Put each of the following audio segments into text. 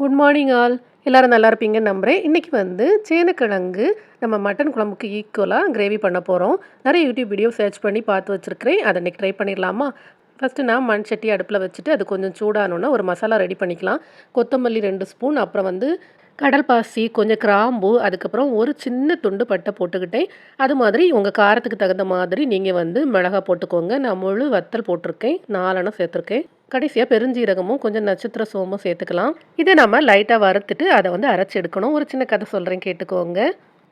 Good morning all எல்லோரும் நல்லா இருப்பீங்கன்னு நம்புகிறேன் இன்றைக்கி வந்து சேனக்கிழங்கு நம்ம மட்டன் குழம்புக்கு ஈக்குவலாக கிரேவி பண்ண போகிறோம் நிறைய யூடியூப் வீடியோ சர்ச் பண்ணி பார்த்து வச்சுருக்கிறேன். அதை இன்றைக்கி ட்ரை பண்ணிடலாமா? ஃபஸ்ட்டு நான் மண் சட்டி அடுப்பில் வச்சுட்டு அது கொஞ்சம் சூடானோன்னா ஒரு மசாலா ரெடி பண்ணிக்கலாம். கொத்தமல்லி ரெண்டு ஸ்பூன் அப்புறம் வந்து கடல் பாசி கொஞ்சம் கிராம்பு அதுக்கப்புறம் ஒரு சின்ன துண்டு பட்டை போட்டுக்கிட்டேன். அது மாதிரி உங்கள் காரத்துக்கு தகுந்த மாதிரி நீங்கள் வந்து மிளகா போட்டுக்கோங்க. நான் முழு வத்தல் போட்டிருக்கேன். நாலெண்ணம் சேர்த்துருக்கேன். கடைசியாக பெருஞ்சீரகமும் கொஞ்சம் நட்சத்திர சோமும் சேர்த்துக்கலாம். இதை நம்ம லைட்டாக வறுத்துட்டு அதை வந்து அரைச்சி எடுக்கணும். ஒரு சின்ன கதை சொல்கிறேன் கேட்டுக்கோங்க.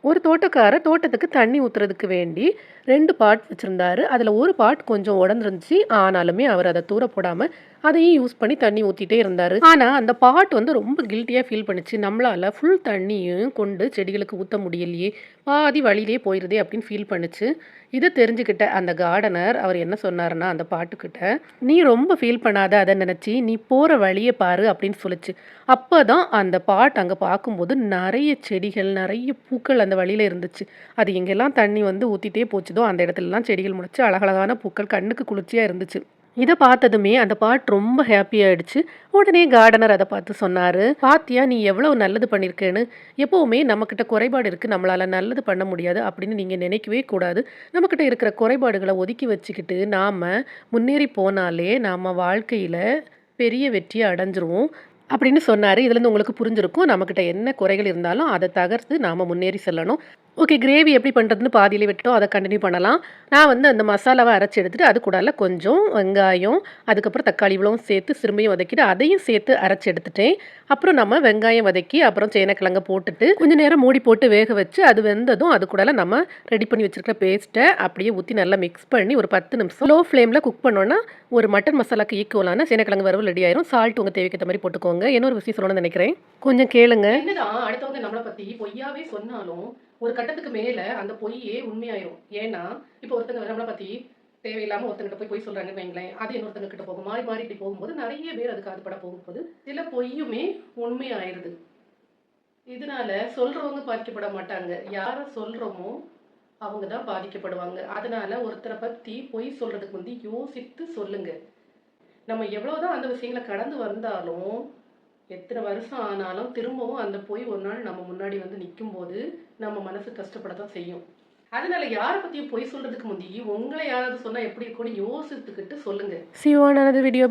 ஒரு தோட்டக்காரர் தோட்டத்துக்கு தண்ணி ஊற்றுறதுக்கு வேண்டி ரெண்டு பாட் வச்சுருந்தாரு. அதில் ஒரு பாட் கொஞ்சம் உடஞ்சிருந்துச்சு. ஆனாலுமே அவர் அதை தூர போடாமல் அதையும் யூஸ் பண்ணி தண்ணி ஊற்றிட்டே இருந்தார். ஆனால் அந்த பாட் வந்து ரொம்ப கில்ட்டியாக ஃபீல் பண்ணுச்சு. நம்மளால் ஃபுல் தண்ணியும் கொண்டு செடிகளுக்கு ஊற்ற முடியலையே. பாதி வழியிலே போயிடுதே அப்படின்னு ஃபீல் பண்ணுச்சு. இதை தெரிஞ்சுக்கிட்ட அந்த கார்டனர் அவர் என்ன சொன்னார்னா அந்த பாட்டுக்கிட்ட நீ ரொம்ப ஃபீல் பண்ணாத அதை நினச்சி நீ போகிற வழியை பாரு அப்படின்னு சொல்லிச்சு. அப்போ தான் அந்த பாட் அங்கே பார்க்கும்போது நிறைய செடிகள் நிறைய பூக்கள் அந்த வழியில் இருந்துச்சு. அது எங்கெல்லாம் தண்ணி வந்து ஊற்றிட்டே போச்சுதோ அந்த இடத்துலலாம் செடிகள் முளைச்சி அழகழகான பூக்கள் கண்ணுக்கு குளிர்ச்சியாக இருந்துச்சு. இதை பார்த்ததுமே அந்த பாட் ரொம்ப ஹாப்பி ஆயிடுச்சு. உடனே கார்டனர் அதை பார்த்து சொன்னார் பாத்தியா நீ எவ்வளோ நல்லது பண்ணியிருக்கேன்னு எப்போவுமே நம்மக்கிட்ட குறைபாடு இருக்குது நம்மளால் நல்லது பண்ண முடியாது அப்படின்னு நீங்கள் நினைக்கவே கூடாது. நம்மக்கிட்ட இருக்கிற குறைபாடுகளை ஒதுக்கி வச்சுக்கிட்டு நாம் முன்னேறி போனாலே நாம் வாழ்க்கையில் பெரிய வெற்றியை அடைஞ்சிருவோம். அப்படின்னு சொன்னார். இதுலேருந்து உங்களுக்கு புரிஞ்சிருக்கும். நம்மக்கிட்ட என்ன குறைகள் இருந்தாலும் அதை தகர்த்து நாம் முன்னேறி செல்லணும். ஓகே கிரேவி எப்படி பண்ணுறதுன்னு பாதியிலே விட்டோம் அதை கண்டினியூ பண்ணலாம். நான் வந்து அந்த மசாலாவை அரைச்சி எடுத்துகிட்டு அது கூடால கொஞ்சம் வெங்காயம் அதுக்கப்புறம் தக்காளி இவ்வளவும் சேர்த்து சிறுமையும் வதக்கிட்டு அதையும் சேர்த்து அரைச்சி எடுத்துட்டேன். அப்புறம் நம்ம வெங்காயம் வதக்கி அப்புறம் சேனக்கிழங்க போட்டுட்டு கொஞ்சம் நேரம் மூடி போட்டு வேக வச்சு அது வெந்ததும் அது கூடால நம்ம ரெடி பண்ணி வச்சுருக்க பேஸ்ட்டை அப்படியே ஊற்றி நல்லா மிக்ஸ் பண்ணி ஒரு பத்து நிமிஷம் லோ ஃப்ளேமில் குக் பண்ணோன்னா ஒரு மட்டன் மசாலாக்கு ஈக்குவலான சேனக்கிழங்கு வறுவல் ரெடி ஆயிரும். சால்ட் உங்கள் தேவைக்கேற்ற மாதிரி போட்டுக்கோங்க. இன்னொரு விஷயம் சொல்லணும்னு நினைக்கிறேன்? கொஞ்சம் கேளுங்க. என்னதான் அடுத்தவங்க நம்மளை பற்றி பொய்யாவே சொன்னாலும் ஒரு கட்டத்துக்கு மேல அந்த பொய்யே உண்மையாயிரும். ஏன்னா இப்போ ஒருத்தங்க நம்மளை பத்தி தேவையில்லாம ஒருத்தங்கிட்ட போய் பொய் சொல்றாங்கன்னு வைங்களேன். அது இன்னொருத்தங்க கிட்ட போகும். மாறி மாறி இப்படி போகும்போது நிறைய பேர் அதுக்கு அதுபட போகும்போது சில பொய்யுமே உண்மையாயிருது இதனால சொல்றவங்க பாதிக்கப்பட மாட்டாங்க. யார சொல்றோமோ அவங்க தான் பாதிக்கப்படுவாங்க. அதனால ஒருத்தரை பத்தி பொய் சொல்றதுக்கு வந்து யோசித்து சொல்லுங்க. நம்ம எவ்வளவுதான் அந்த விஷயங்களை கடந்து வந்தாலும் எத்தனை வருஷம் ஆனாலும் திரும்பவும் அந்த போய் ஒரு நாள் நம்ம முன்னாடி வந்து நிற்கும் போது நம்ம மனசு கஷ்டப்பட தான் செய்யும். அதனால யாரை பற்றியும் பொய் சொல்றதுக்கு முந்தி உங்களை யாராவது சொன்னா எப்படி இருக்கும்னு யோசித்துக்கிட்டு சொல்லுங்க. See you on another video.